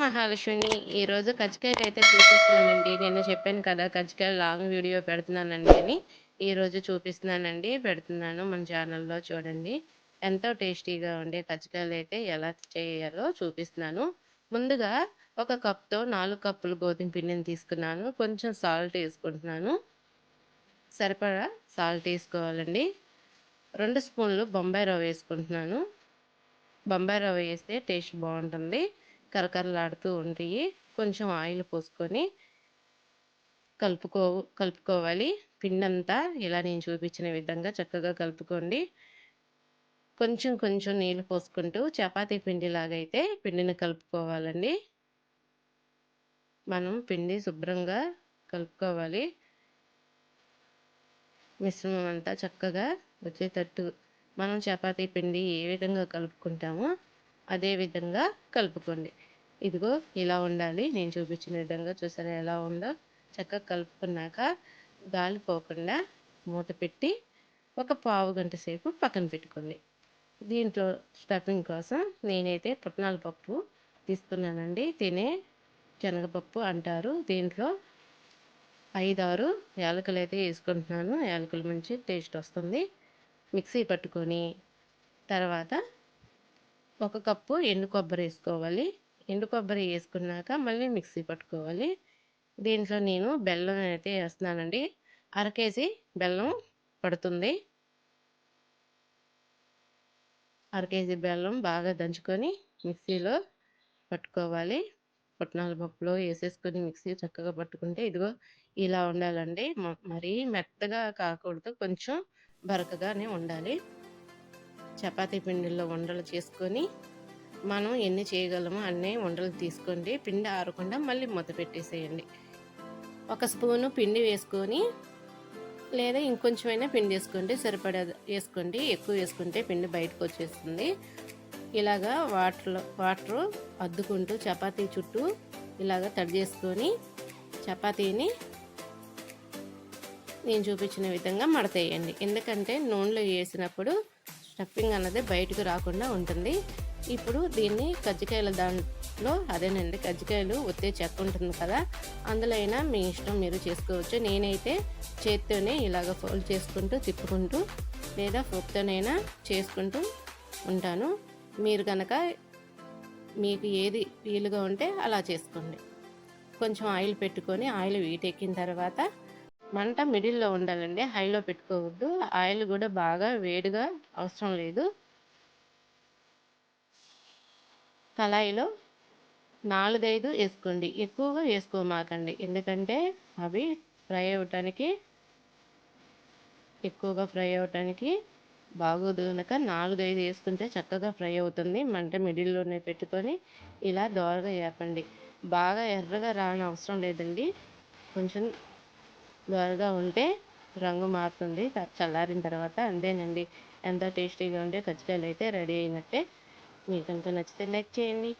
మహాలక్ష్మిని ఈరోజు కజ్జికాయలు అయితే చూపిస్తున్నానండి. నేను చెప్పాను కదా కజ్జికాయలు లాంగ్ వీడియో పెడుతున్నానండి అని. ఈరోజు చూపిస్తున్నానండి పెడుతున్నాను మన ఛానల్లో చూడండి. ఎంతో టేస్టీగా ఉండే కజ్జికాయలు అయితే ఎలా చేయాలో చూపిస్తున్నాను. ముందుగా ఒక కప్తో నాలుగు కప్పులు గోధుమ పిండిని తీసుకున్నాను. కొంచెం సాల్ట్ వేసుకుంటున్నాను. సరిపడా సాల్ట్ వేసుకోవాలండి. రెండు స్పూన్లు బొంబాయి రవ్వ వేసుకుంటున్నాను. బొంబాయి రవ్వ వేస్తే టేస్ట్ బాగుంటుంది. కరకరలాడుతూ ఉంటాయి కొంచెం ఆయిల్ పోసుకొని కలుపుకో కలుపుకోవాలి. పిండంతా ఇలా నేను చూపించిన విధంగా చక్కగా కలుపుకోండి. కొంచెం కొంచెం నీళ్ళు పోసుకుంటూ చపాతీ పిండిలాగైతే పిండిని కలుపుకోవాలండి. మనం పిండి శుభ్రంగా కలుపుకోవాలి. మిశ్రమం అంతా చక్కగా వచ్చేటట్టు మనం చపాతీ పిండి ఏ విధంగా కలుపుకుంటామో అదేవిధంగా కలుపుకోండి. ఇదిగో ఇలా ఉండాలి. నేను చూపించిన విధంగా చూసారా ఎలా ఉందో? చక్కగా కలుపుకున్నాక గాలి పోకుండా మూత పెట్టి ఒక పావు గంట సేపు పక్కన పెట్టుకోండి. దీంట్లో స్టఫింగ్ కోసం నేనైతే పుట్నాల పప్పు తీసుకున్నానండి. తినే శనగపప్పు అంటారు. దీంట్లో ఐదారు యాలకులు అయితే వేసుకుంటున్నాను. యాలకులు మంచి టేస్ట్ వస్తుంది. మిక్సీ పట్టుకొని తర్వాత ఒక కప్పు ఎండు కొబ్బరి వేసుకోవాలి. ఎండు కొబ్బరి వేసుకున్నాక మళ్ళీ మిక్సీ పట్టుకోవాలి. దీంట్లో నేను బెల్లం అయితే వేస్తున్నానండి. అర కేజీ బెల్లం పడుతుంది. అర కేజీ బెల్లం బాగా దంచుకొని మిక్సీలో పట్టుకోవాలి. పుట్నాల పప్పులో వేసేసుకొని మిక్సీ చక్కగా పట్టుకుంటే ఇదిగో ఇలా ఉండాలండి. మరీ మెత్తగా కాకూడదు. కొంచెం బరకగానే ఉండాలి. చపాతీ పిండిలో ఉండలు చేసుకొని మనం ఎన్ని చేయగలమో అన్నీ ఉండలు తీసుకోండి. పిండి ఆరకుండా మళ్ళీ మూత పెట్టేసేయండి. ఒక స్పూను పిండి వేసుకొని లేదా ఇంకొంచెమైనా పిండి వేసుకోండి. సరిపడా వేసుకోండి. ఎక్కువ వేసుకుంటే పిండి బయటకు వచ్చేస్తుంది. ఇలాగా వాటర్ వాటర్ అద్దుకుంటూ చపాతీ చుట్టూ ఇలాగ తడి చేసుకొని చపాతీని నేను చూపించిన విధంగా మడతేయండి. ఎందుకంటే నూనెలో వేసినప్పుడు స్టఫింగ్ అన్నది బయటకు రాకుండా ఉంటుంది. ఇప్పుడు దీన్ని కజ్జికాయల దాంట్లో అదేనండి కజ్జికాయలు ఒత్తే చెక్క ఉంటుంది కదా అందులో అయినా మీ ఇష్టం మీరు చేసుకోవచ్చు. నేనైతే చేత్తోనే ఇలాగ ఫోల్డ్ చేసుకుంటూ తిప్పుకుంటూ లేదా ఫోక్తోనైనా చేసుకుంటూ ఉంటాను. మీరు కనుక మీకు ఏది వీలుగా ఉంటే అలా చేసుకోండి. కొంచెం ఆయిల్ పెట్టుకొని ఆయిల్ వీటెక్కిన తర్వాత మంట మిడిల్లో ఉండాలండి. హైలో పెట్టుకోవద్దు. ఆయిల్ కూడా బాగా వేడిగా అవసరం లేదు. కళాయిలో నాలుగైదు వేసుకోండి. ఎక్కువగా వేసుకోమాకండి. ఎందుకంటే అవి ఫ్రై అవ్వటానికి ఎక్కువగా ఫ్రై అవ్వటానికి బాగోదు కనుక నాలుగైదు వేసుకుంటే చక్కగా ఫ్రై అవుతుంది. మంట మిడిల్లోనే పెట్టుకొని ఇలా దోరగా వేపండి. బాగా ఎర్రగా రాని అవసరం లేదండి. కొంచెం దోరగా ఉంటే రంగు మారుతుంది. చల్లారిన తర్వాత అంతేనండి. ఎంతో టేస్టీగా ఉండే కజ్జికాయలు అయితే రెడీ అయినట్టే. మీకు నచ్చితే లైక్ చేయండి.